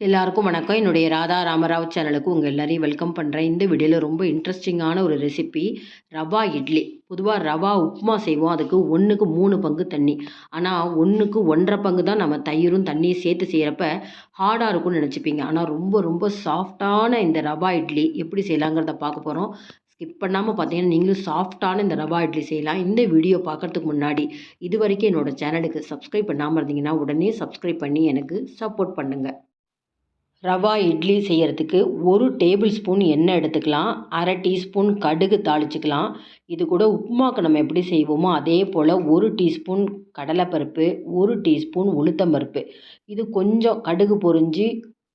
எல்லாருக்கும் வணக்கம். என்னுடைய ராதா ராமராவ் சேனலுக்கு உங்கள் எல்லாரையும் வெல்கம் பண்ணுறேன் இந்த வீடியோவில் ரொம்ப இன்ட்ரெஸ்டிங்கான ஒரு ரெசிபி ரவா இட்லி. பொதுவாக ரவா உப்புமா செய்வோம். அதுக்கு ஒன்றுக்கு மூணு பங்கு தண்ணி. ஆனால் ஒன்றுக்கு ஒன்றரை பங்கு தான் நம்ம தயிரும் தண்ணியும் சேர்த்து செய்கிறப்ப ஹார்டாக இருக்கும்னு நினச்சிப்பீங்க. ஆனால் ரொம்ப ரொம்ப சாஃப்டான இந்த ரவா இட்லி எப்படி செய்யலாங்கிறத பார்க்க போகிறோம் ஸ்கிப் பண்ணாமல் பார்த்தீங்கன்னா நீங்களும் சாஃப்டான இந்த ரவா இட்லி செய்யலாம். இந்த வீடியோ பார்க்குறதுக்கு முன்னாடி இது வரைக்கும் என்னோடய சேனலுக்கு சப்ஸ்கிரைப் பண்ணாமல் இருந்தீங்கன்னா உடனே சப்ஸ்கிரைப் பண்ணி எனக்கு சப்போர்ட் பண்ணுங்கள் ரவா இட்லி செய்கிறதுக்கு ஒரு டேபிள் ஸ்பூன் எண்ணெய் எடுத்துக்கலாம் அரை டீஸ்பூன் கடுகு தாளிச்சுக்கலாம். இது கூட உப்புமாக்கு நம்ம எப்படி செய்வோமோ அதே போல் ஒரு டீஸ்பூன் கடலைப்பருப்பு ஒரு டீஸ்பூன் உளுத்தம்பருப்பு. இது கொஞ்சம் கடுகு பொறிஞ்சு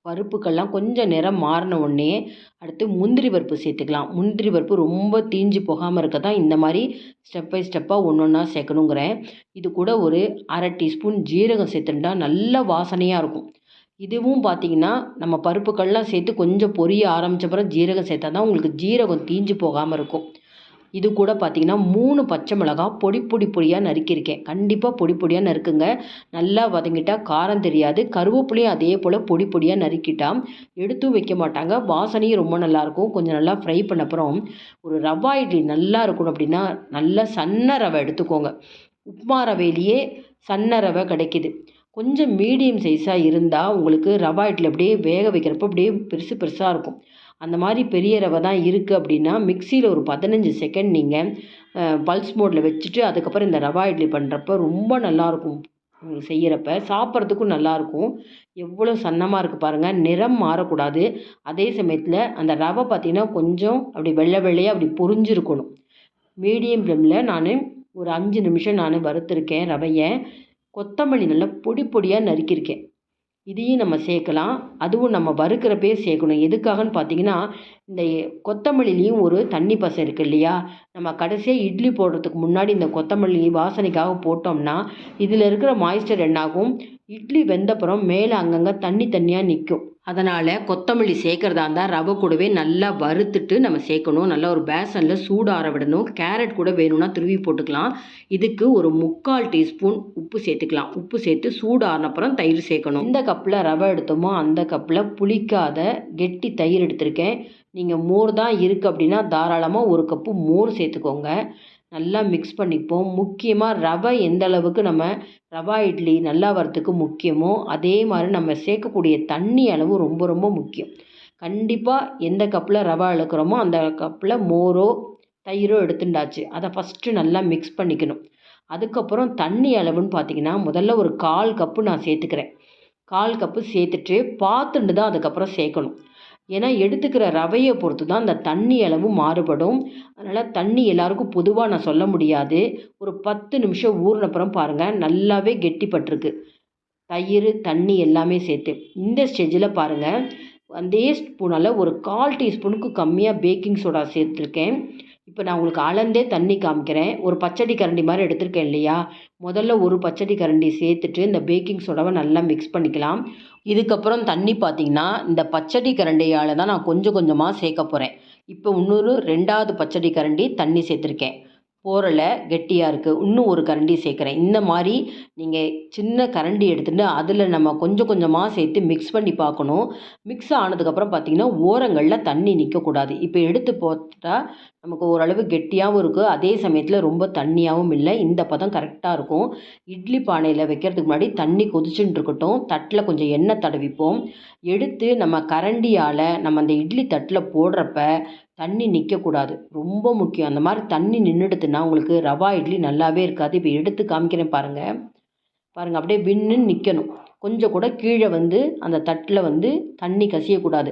பருப்புக்கெல்லாம் கொஞ்சம் நேரம் மாறின உடனே அடுத்து முந்திரி பருப்பு சேர்த்துக்கலாம். முந்திரி பருப்பு ரொம்ப தீஞ்சு போகாமல் இருக்க தான் இந்த மாதிரி ஸ்டெப் பை ஸ்டெப்பாக ஒன்று ஒன்றா சேர்க்கணுங்கிறேன். இது கூட ஒரு அரை டீஸ்பூன் ஜீரகம் சேர்த்துட்டா நல்ல வாசனையாக இருக்கும். இதுவும் பார்த்தீங்கன்னா நம்ம பருப்புக்கள்லாம் சேர்த்து கொஞ்சம் பொரிய ஆரம்பித்த பிறகு ஜீரகம் சேர்த்தா தான் உங்களுக்கு ஜீரகம் தீஞ்சு போகாமல் இருக்கும். இது கூட பார்த்தீங்கன்னா மூணு பச்சை மிளகா பொடி பொடி பொடியாக நறுக்கியிருக்கேன். கண்டிப்பாக பொடி பொடியாக நறுக்குங்க. நல்லா வதங்கிட்டால் காரம் தெரியாது. கருவேப்பிலையும் அதே போல் பொடி பொடியாக நறுக்கிட்டால் எடுத்தும் வைக்க மாட்டாங்க. வாசனையும் ரொம்ப நல்லாயிருக்கும் கொஞ்சம் நல்லா ஃப்ரை பண்ண அப்புறம் ஒரு ரவா இட்லி நல்லா இருக்கணும் அப்படின்னா நல்லா சன்ன ரவை எடுத்துக்கோங்க. உப்மா ரவையிலேயே சன்ன ரவை கிடைக்கிது. கொஞ்சம் மீடியம் சைஸாக இருந்தால் உங்களுக்கு ரவா இட்லி அப்படியே வேக வைக்கிறப்போ அப்படியே பெருசு பெருசாக இருக்கும். அந்த மாதிரி பெரிய ரவை தான் இருக்குது அப்படின்னா மிக்சியில் ஒரு பதினஞ்சு செகண்ட் நீங்கள் பல்ஸ் மோடில் வச்சுட்டு அதுக்கப்புறம் இந்த ரவா இட்லி பண்ணுறப்ப ரொம்ப நல்லாயிருக்கும் செய்கிறப்ப சாப்பிட்றதுக்கும் நல்லாயிருக்கும் எவ்வளோ சன்னமாக இருக்குது பாருங்கள் நிறம் மாறக்கூடாது. அதே சமயத்தில் அந்த ரவை பார்த்திங்கன்னா கொஞ்சம் அப்படி வெள்ளை வெள்ளையாக அப்படி பொறிஞ்சிருக்கணும் மீடியம் ஃப்ளேமில் நான் ஒரு அஞ்சு நிமிஷம் நான் வறுத்துருக்கேன் ரவையை. கொத்தமல்லி நல்லா பொடி பொடியாக நறுக்கியிருக்கேன். இதையும் நம்ம சேர்க்கலாம். அதுவும் நம்ம வறுக்கிறப்பே சேர்க்கணும். எதுக்காகன்னு பார்த்தீங்கன்னா இந்த கொத்தமல்லிலையும் ஒரு தண்ணி பசை இருக்குது இல்லையா? நம்ம கடைசியாக இட்லி போடுறதுக்கு முன்னாடி இந்த கொத்தமல்லி வாசனைக்காக போட்டோம்னா இதில் இருக்கிற மாய்ஸ்டர் என்னாகும்? இட்லி வெந்தப்புறம் மேலே அங்கங்கே தண்ணி தண்ணியாக நிற்கும் அதனால் கொத்தமல்லி சேர்க்குறதா இருந்தால் ரவை கூடவே நல்லா வறுத்துட்டு நம்ம சேர்க்கணும் நல்லா ஒரு பேசனில் சூடாற விடணும். கேரட் கூட வேணும்னா துருவி போட்டுக்கலாம். இதுக்கு ஒரு முக்கால் டீஸ்பூன் உப்பு சேர்த்துக்கலாம். உப்பு சேர்த்து சூடு ஆறினப்புறம் தயிர் சேர்க்கணும். இந்த கப்பில் ரவை எடுத்தோமோ அந்த கப்பில் புளிக்காத கெட்டி தயிர் எடுத்திருக்கேன். நீங்கள் மோர் தான் இருக்குது அப்படின்னா தாராளமாக ஒரு கப்பு மோர் சேர்த்துக்கோங்க. நல்லா மிக்ஸ் பண்ணிப்போம். முக்கியமாக ரவை எந்த அளவுக்கு நம்ம ரவா இட்லி நல்லா வரத்துக்கு முக்கியமோ அதே மாதிரி நம்ம சேர்க்கக்கூடிய தண்ணி அளவு ரொம்ப ரொம்ப முக்கியம். கண்டிப்பாக எந்த கப்பில் ரவா இழுக்கிறோமோ அந்த கப்பில் மோரோ தயிரோ எடுத்துட்டாச்சு அதை ஃபஸ்ட்டு நல்லா மிக்ஸ் பண்ணிக்கணும். அதுக்கப்புறம் தண்ணி அளவுன்னு பார்த்தீங்கன்னா முதல்ல ஒரு கால் கப்பு நான் சேர்த்துக்கிறேன். கால் கப்பு சேர்த்துட்டு பார்த்துட்டு தான் அதுக்கப்புறம் சேர்க்கணும். ஏன்னா எடுத்துக்கிற ரவையை பொறுத்து தான் அந்த தண்ணி அளவு மாறுபடும். அதனால் தண்ணி எல்லாருக்கும் பொதுவாக நான் சொல்ல முடியாது. ஒரு பத்து நிமிஷம் ஊறினப்புறம் பாருங்கள் நல்லாவே கெட்டிப்பட்டிருக்கு. தயிர் தண்ணி எல்லாமே சேர்த்து. இந்த ஸ்டேஜில் பாருங்கள் அதே ஸ்பூனால் ஒரு கால் டீஸ்பூனுக்கு கம்மியாக பேக்கிங் சோடா சேர்த்துருக்கேன். இப்போ நான் உங்களுக்கு அளந்தே தண்ணி காமிக்கிறேன். ஒரு பச்சடி கரண்டி மாதிரி எடுத்திருக்கேன் இல்லையா? முதல்ல ஒரு பச்சடி கரண்டி சேர்த்துட்டு இந்த பேக்கிங் சோடாவை நல்லா மிக்ஸ் பண்ணிக்கலாம். இதுக்கப்புறம் தண்ணி பார்த்திங்கன்னா இந்த பச்சடி கரண்டியால் தான் நான் கொஞ்சம் கொஞ்சமாக சேர்க்க போகிறேன் இப்போ இன்னொரு ரெண்டாவது பச்சடி கரண்டி தண்ணி சேர்த்துருக்கேன். போரலை கெட்டியாக இருக்குது இன்னும் ஒரு கரண்டி சேர்க்குறேன். இந்த மாதிரி நீங்கள் சின்ன கரண்டி எடுத்துகிட்டு அதில் நம்ம கொஞ்சம் கொஞ்சமாக சேர்த்து மிக்ஸ் பண்ணி பார்க்கணும். மிக்ஸ் ஆனதுக்கப்புறம் பார்த்திங்கன்னா ஓரங்களில் தண்ணி நிற்கக்கூடாது இப்போ எடுத்து போட்டால் நமக்கு ஓரளவு கெட்டியாகவும் இருக்குது அதே சமயத்தில் ரொம்ப தண்ணியாகவும் இல்லை. இந்த பதம் கரெக்டாக இருக்கும். இட்லி பானையில் வைக்கிறதுக்கு முன்னாடி தண்ணி கொதிச்சுட்டு இருக்கட்டும். தட்டில் கொஞ்சம் எண்ணெய் தடவிப்போம். எடுத்து நம்ம கரண்டியால் நம்ம அந்த இட்லி தட்டில் போடுறப்ப தண்ணி நிற்கக்கூடாது ரொம்ப முக்கியம். அந்த மாதிரி தண்ணி நின்றுடுத்துன்னா உங்களுக்கு ரவா இட்லி நல்லாவே இருக்காது. இப்போ எடுத்து காமிக்கிறேன் பாருங்கள் பாருங்கள் அப்படியே விண்ணுன்னு நிற்கணும் கொஞ்சம் கூட கீழே வந்து அந்த தட்டில் வந்து தண்ணி கசியக்கூடாது.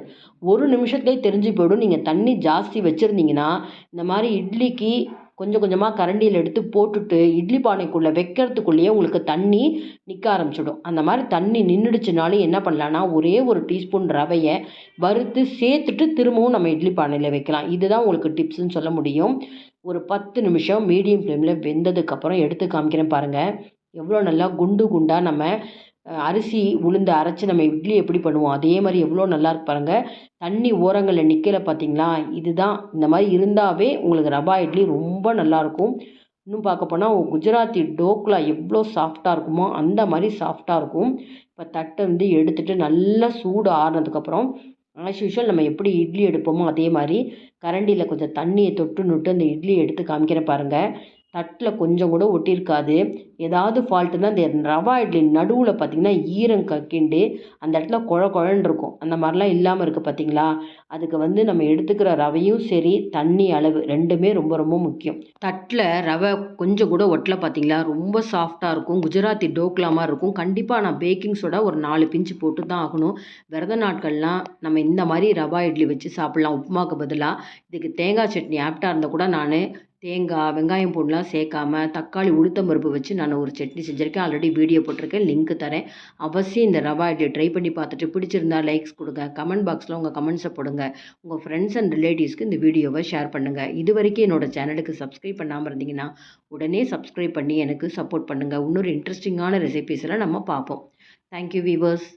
ஒரு நிமிஷத்துலேயே தெரிஞ்சு போய்டும். நீங்கள் தண்ணி ஜாஸ்தி வச்சுருந்தீங்கன்னா இந்த மாதிரி இட்லிக்கு கொஞ்சம் கொஞ்சமாக கரண்டியில் எடுத்து போட்டுட்டு இட்லி பானைக்குள்ளே வைக்கிறதுக்குள்ளேயே உங்களுக்கு தண்ணி நிற்க ஆரம்பிச்சிடும். அந்த மாதிரி தண்ணி நின்றுடுச்சுனாலும் என்ன பண்ணலான்னா ஒரே ஒரு டீஸ்பூன் ரவையை வறுத்து சேர்த்துட்டு திரும்பவும் நம்ம இட்லி பானையில் வைக்கலாம். இதுதான் உங்களுக்கு டிப்ஸ்ன்னு சொல்ல முடியும். ஒரு பத்து நிமிஷம் மீடியம் ஃப்ளேமில் வெந்ததுக்கப்புறம் எடுத்து காமிக்கிறேன் பாருங்கள் எவ்வளோ நல்லா குண்டு குண்டாக நம்ம அரிசி உளுந்து அரைச்சி நம்ம இட்லி எப்படி பண்ணுவோம்? அதே மாதிரி எவ்வளோ நல்லா இருக்கு பாருங்கள் தண்ணி ஓரங்களில் நிற்கல பார்த்தீங்களா இதுதான். இந்த மாதிரி இருந்தாவே உங்களுக்கு ரவா இட்லி ரொம்ப நல்லாயிருக்கும் இன்னும் பார்க்க போனால் குஜராத்தி டோக்லா எவ்வளோ சாஃப்டாக இருக்குமோ அந்த மாதிரி சாஃப்டாக இருக்கும். இப்போ தட்டை வந்து எடுத்துகிட்டு நல்லா சூடு ஆறுனதுக்கப்புறம் ஆஸ் யூஷுவல் நம்ம எப்படி இட்லி எடுப்போமோ அதே மாதிரி கரண்டியில் கொஞ்சம் தண்ணியை தொட்டு நுட்டு அந்த இட்லி எடுத்து காமிக்கிறேன் பாருங்கள் தட்டில் கொஞ்சம் கூட ஒட்டியிருக்காது. ஏதாவது ஃபால்ட்டுனால் இந்த ரவா இட்லி நடுவில் பார்த்திங்கன்னா ஈரம் கக்கிண்டு அந்த இடத்துல குழ குழன்னு இருக்கும். அந்த மாதிரிலாம் இல்லாமல் இருக்குது பார்த்தீங்களா அதுக்கு வந்து நம்ம எடுத்துக்கிற ரவையும் சரி தண்ணி அளவு ரெண்டுமே ரொம்ப ரொம்ப முக்கியம். தட்டில் ரவை கொஞ்சம் கூட ஒட்டல பார்த்திங்களா ரொம்ப சாஃப்டாக இருக்கும். குஜராத்தி டோக்லா மாதிரி இருக்கும். கண்டிப்பாக நான் பேக்கிங் சோடா ஒரு நாலு பிஞ்சு போட்டு தான் ஆகணும். விரத நாட்கள்லாம் நம்ம இந்த மாதிரி ரவா இட்லி வச்சு சாப்பிட்லாம். உப்புமாக்கு பதிலாக இதுக்கு தேங்காய் சட்னி ஆப்டாக இருந்தால் கூட நான் தேங்காய் வெங்காயம் பூண்டுலாம் சேர்க்காம தக்காளி உளுத்தம் பருப்பு வச்சு நான் ஒரு சட்னி செஞ்சுருக்கேன். ஆல்ரெடி வீடியோ போட்டிருக்கேன். லிங்க் தரேன். அவசியம் இந்த ரவா இட்லி ட்ரை பண்ணி பார்த்துட்டு பிடிச்சிருந்தா லைக்ஸ் கொடுங்க. கமெண்ட் பாக்ஸில் உங்கள் கமெண்ட்ஸை போடுங்க. உங்கள் ஃப்ரெண்ட்ஸ் அண்ட் ரிலேட்டிவ்ஸ்க்கு இந்த வீடியோவை ஷேர் பண்ணுங்கள் இது வரைக்கும் என்னோடய சேனலுக்கு சப்ஸ்கிரைப் பண்ணாமல் இருந்தீங்கன்னா உடனே சப்ஸ்கிரைப் பண்ணி எனக்கு சப்போர்ட் பண்ணுங்கள் இன்னொரு இன்ட்ரெஸ்டிங்கான ரெசிபீஸில் நம்ம பார்ப்போம். Thank you viewers